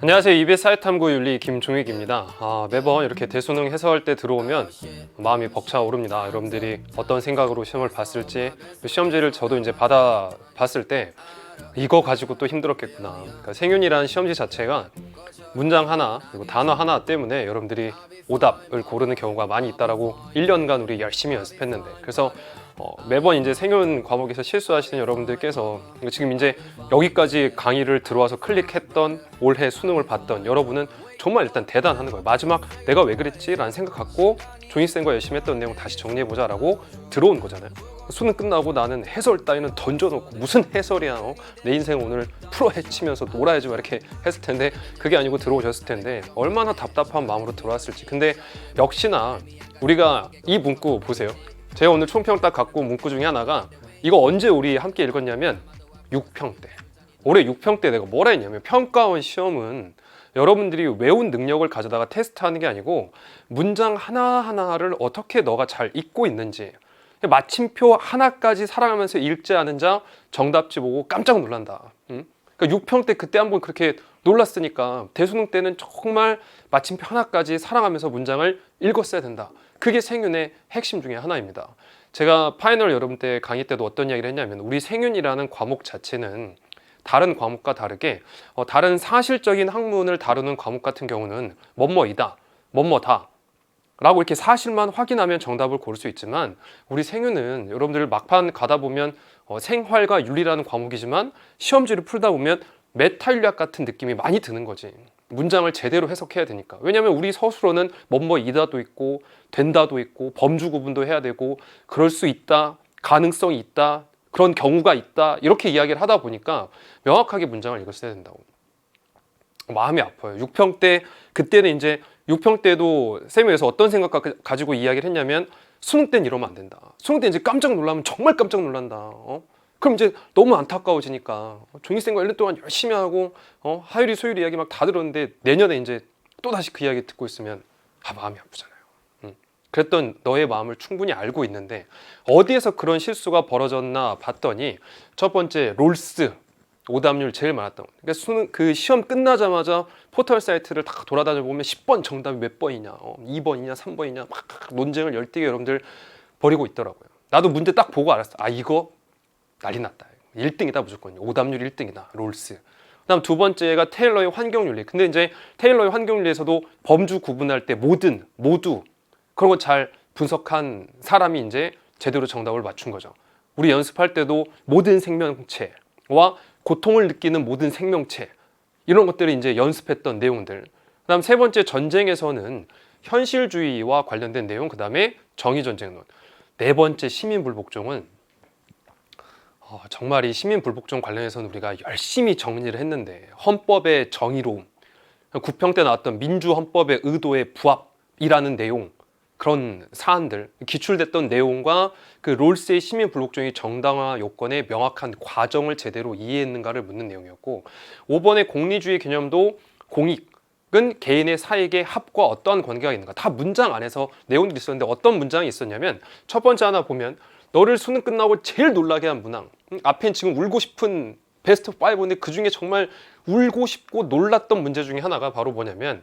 안녕하세요. EBS 사이트 탐구 윤리 김종익입니다. 아, 매번 이렇게 대수능 해설할 때 들어오면 마음이 벅차오릅니다. 여러분들이 어떤 생각으로 시험을 봤을지 그 시험지를 저도 이제 받아 봤을 때 이거 가지고 또 힘들었겠구나. 그러니까 생윤이라는 시험지 자체가 문장 하나 그리고 단어 하나 때문에 여러분들이 오답을 고르는 경우가 많이 있다라고 1년간 우리 열심히 연습했는데 그래서 어, 매번 이제 생윤 과목에서 실수하시는 여러분들께서 지금 이제 여기까지 강의를 들어와서 클릭했던 올해 수능을 봤던 여러분은 정말 일단 대단한 거예요. 마지막 내가 왜 그랬지라는 생각 갖고 종이쌤과 열심히 했던 내용 다시 정리해보자라고 들어온 거잖아요. 수능 끝나고 나는 해설 따위는 던져놓고 무슨 해설이야 어? 내 인생 오늘 풀어 헤치면서 놀아야지 막 이렇게 했을 텐데 그게 아니고 들어오셨을 텐데 얼마나 답답한 마음으로 들어왔을지. 근데 역시나 우리가 이 문구 보세요. 제가 오늘 총평 딱 갖고 온 문구 중에 하나가 이거 언제 우리 함께 읽었냐면 6평 때. 올해 6평 때 내가 뭐라 했냐면 평가원 시험은 여러분들이 외운 능력을 가져다가 테스트하는 게 아니고 문장 하나하나를 어떻게 너가 잘 읽고 있는지 마침표 하나까지 살아가면서 읽지 않은 자 정답지 보고 깜짝 놀란다. 응? 그러니까 6평 때 그때 한번 그렇게 놀랐으니까 대수능 때는 정말 마침표 하나까지 살아가면서 문장을 읽었어야 된다. 그게 생윤의 핵심 중에 하나입니다. 제가 파이널 여러분 때 강의 때도 어떤 이야기를 했냐면 우리 생윤이라는 과목 자체는 다른 과목과 다르게 어, 다른 사실적인 학문을 다루는 과목 같은 경우는 뭐뭐이다, 뭐뭐다 라고 이렇게 사실만 확인하면 정답을 고를 수 있지만 우리 생윤은 여러분들 막판 가다 보면 어, 생활과 윤리라는 과목이지만 시험지를 풀다 보면 메타윤리학 같은 느낌이 많이 드는 거지. 문장을 제대로 해석해야 되니까. 왜냐하면 우리 서술어는 뭐뭐이다도 있고 된다도 있고 범주 구분도 해야 되고 그럴 수 있다 가능성이 있다 그런 경우가 있다 이렇게 이야기를 하다 보니까 명확하게 문장을 읽었어야 된다고. 마음이 아파요. 6평 때 그때는 이제 6평 때도 쌤에서 어떤 생각 가- 가지고 이야기를 했냐면 수능 땐 이러면 안 된다. 수능 때 이제 깜짝 놀라면 정말 깜짝 놀란다. 어? 그럼 이제 너무 안타까워지니까 종이쌤과 1년 동안 열심히 하고 어? 하율이 소율이 이야기 막 다 들었는데 내년에 이제 또 다시 그 이야기 듣고 있으면 아 마음이 아프잖아요. 음. 그랬던 너의 마음을 충분히 알고 있는데 어디에서 그런 실수가 벌어졌나 봤더니 첫 번째 롤스 오답률 제일 많았던 거. 그러니까 수능 그 시험 끝나자마자 포털 사이트를 다 돌아다녀 보면 10번 정답이 몇 번이냐, 어, 2번이냐, 3번이냐 막 논쟁을 열띠게 여러분들 벌이고 있더라고요. 나도 문제 딱 보고 알았어. 아 이거 난리 났다. 1등이다 무조건. 오답률 1등이다. 롤스. 그다음 두 번째가 테일러의 환경윤리. 근데 이제 테일러의 환경윤리에서도 범주 구분할 때 모든 모두 그런 거 잘 분석한 사람이 이제 제대로 정답을 맞춘 거죠. 우리 연습할 때도 모든 생명체와 고통을 느끼는 모든 생명체 이런 것들을 이제 연습했던 내용들. 그다음 세 번째 전쟁에서는 현실주의와 관련된 내용. 그다음에 정의 전쟁론. 네 번째 시민 불복종은 어, 정말 이 시민 불복종 관련해서는 우리가 열심히 정리를 했는데 헌법의 정의로움, 구평 때 나왔던 민주 헌법의 의도의 부합이라는 내용 그런 사안들 기출됐던 내용과 그 롤스의 시민 불복종이 정당화 요건의 명확한 과정을 제대로 이해했는가를 묻는 내용이었고 5번의 공리주의 개념도 공익은 개인의 사익의 합과 어떠한 관계가 있는가. 다 문장 안에서 내용들이 있었는데 어떤 문장이 있었냐면 첫 번째 하나 보면 너를 수능 끝나고 제일 놀라게 한 문항. 음, 앞엔 지금 울고 싶은 베스트 5인데 그 중에 정말 울고 싶고 놀랐던 문제 중에 하나가 바로 뭐냐면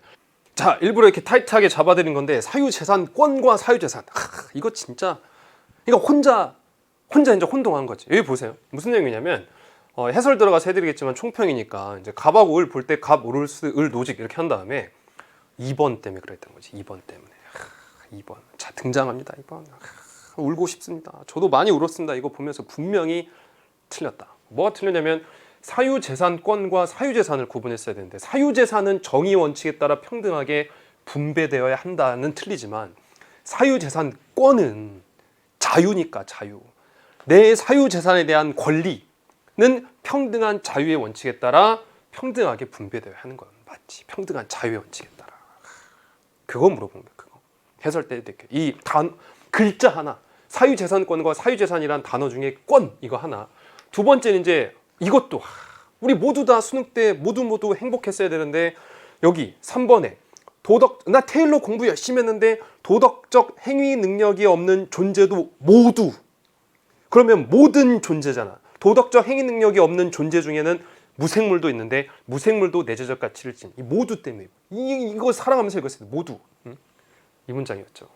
자 일부러 이렇게 타이트하게 잡아드린 건데 사유재산권과 사유재산. 하, 이거 진짜. 이거 혼자 혼자 이제 혼동한 거지. 여기 보세요. 무슨 내용이냐면 어, 해설 들어가서 해드리겠지만 총평이니까 이제 갑하고 을 볼 때 갑, 오를스, 을, 노직 이렇게 한 다음에 2번 때문에 그랬던 거지 2번 때문에. 하, 2번. 자 등장합니다 2번. 하, 울고 싶습니다. 저도 많이 울었습니다. 이거 보면서 분명히 틀렸다. 뭐가 틀렸냐면 사유재산권과 사유재산을 구분했어야 되는데 사유재산은 정의 원칙에 따라 평등하게 분배되어야 한다는 틀리지만 사유재산권은 자유니까 자유. 내 사유재산에 대한 권리는 평등한 자유의 원칙에 따라 평등하게 분배되어야 하는 건 맞지. 평등한 자유의 원칙에 따라. 그거 물어본 거야. 그거 해설 때 이렇게 이단 글자 하나 사유재산권과 사유재산이란 단어 중에 권 이거 하나. 두 번째는 이제 이것도 하, 우리 모두 다 수능 때 모두 모두 행복했어야 되는데 여기 3번에 도덕 나 테일러 공부 열심히 했는데 도덕적 행위 능력이 없는 존재도 모두 그러면 모든 존재잖아. 도덕적 행위 능력이 없는 존재 중에는 무생물도 있는데 무생물도 내재적 가치를 지닌 이 모두 때문에 이, 이거 사랑하면서 읽었어요. 모두 응? 이 문장이었죠.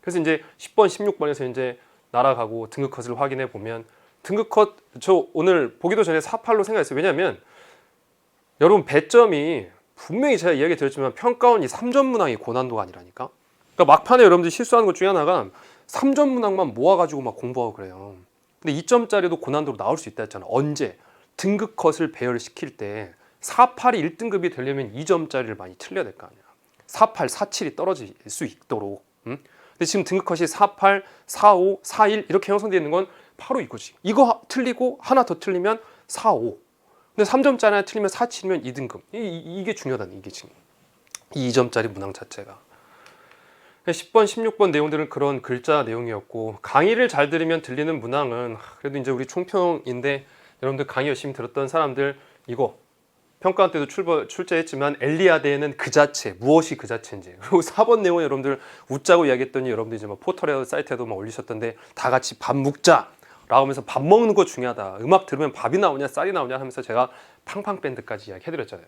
그래서 이제 10번, 16번에서 이제 날아가고 등급 컷을 확인해 보면 등급 컷 저 오늘 보기도 전에 48로 생각했어요. 왜냐하면 여러분 배점이 분명히 제가 이야기 드렸지만 평가원 이 3점 문항이 고난도가 아니라니까. 그러니까 막판에 여러분들 실수하는 것 중에 하나가 3점 문항만 모아가지고 막 공부하고 그래요. 근데 2점짜리도 고난도로 나올 수 있다 했잖아. 언제? 등급 컷을 배열시킬 때 48이 1등급이 되려면 2점짜리를 많이 틀려야 될 거 아니야. 48, 47이 떨어질 수 있도록. 응? 근데 지금 등급 컷이 48, 45, 41 이렇게 형성되어 있는 건 바로 이거지. 이거 하- 틀리고 하나 더 틀리면 45. 근데 3점짜리 하나 틀리면 47이면 2등급. 이, 게 중요하다는 이게 지금. 이 2점짜리 문항 자체가. 10번, 16번 내용들은 그런 글자 내용이었고 강의를 잘 들으면 들리는 문항은 하, 그래도 이제 우리 총평인데 여러분들 강의 열심히 들었던 사람들 이거 평가원 때도 출버, 출제했지만 엘리아드에는 그 자체 무엇이 그 자체인지 그리고 4번 내용은 여러분들 웃자고 이야기했더니 여러분들 이제 막 포털에 사이트에도 막 올리셨던데 다 같이 밥 먹자 라고 하면서 밥 먹는 거 중요하다. 음악 들으면 밥이 나오냐 쌀이 나오냐 하면서 제가 팡팡 밴드까지 이야기 해드렸잖아요.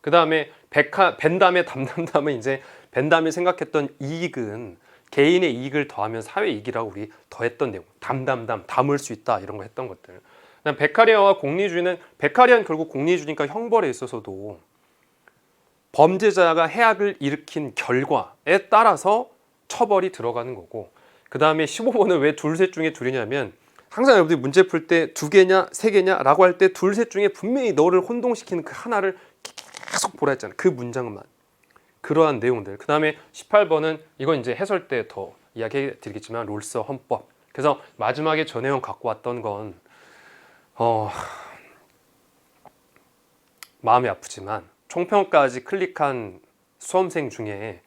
그 다음에 벤담의 담담담은 이제 벤담이 생각했던 이익은 개인의 이익을 더하면 사회 이익이라고 우리 더했던 내용. 담담담 담을 수 있다 이런 거 했던 것들. 그다음 베카리아와 공리주의는 베카리아는 결국 공리주의니까 형벌에 있어서도 범죄자가 해악을 일으킨 결과에 따라서 처벌이 들어가는 거고 그 다음에 15번은 왜 둘 셋 중에 둘이냐면 항상 여러분들이 문제 풀 때 두 개냐 세 개냐라고 할 때 둘 셋 중에 분명히 너를 혼동시키는 그 하나를 계속 보라 했잖아요. 그 문장만. 그러한 내용들. 그 다음에 18번은 이건 이제 해설 때 더 이야기 드리겠지만 롤서 헌법. 그래서 마지막에 저 내용 갖고 왔던 건 어, 마음이 아프지만 총평까지 클릭한 수험생 중에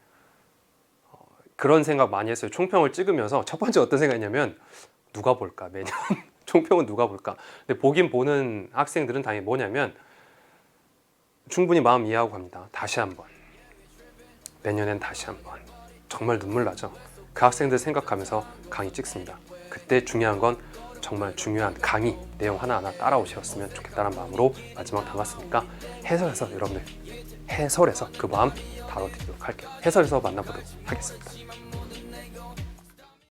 어, 그런 생각 많이 했어요. 총평을 찍으면서 첫 번째 어떤 생각이냐면 누가 볼까 매년 총평은 누가 볼까. 근데 보긴 보는 학생들은 당연히 뭐냐면 충분히 마음 이해하고 갑니다. 다시 한번 내년엔 다시 한번 정말 눈물 나죠. 그 학생들 생각하면서 강의 찍습니다. 그때 중요한 건 정말 중요한 강의 내용 하나하나 따라오셨으면 좋겠다는 마음으로 마지막 담았으니까 해설해서 여러분들 해설해서 그 마음 다뤄드리도록 할게요. 해설에서 만나보도록 하겠습니다.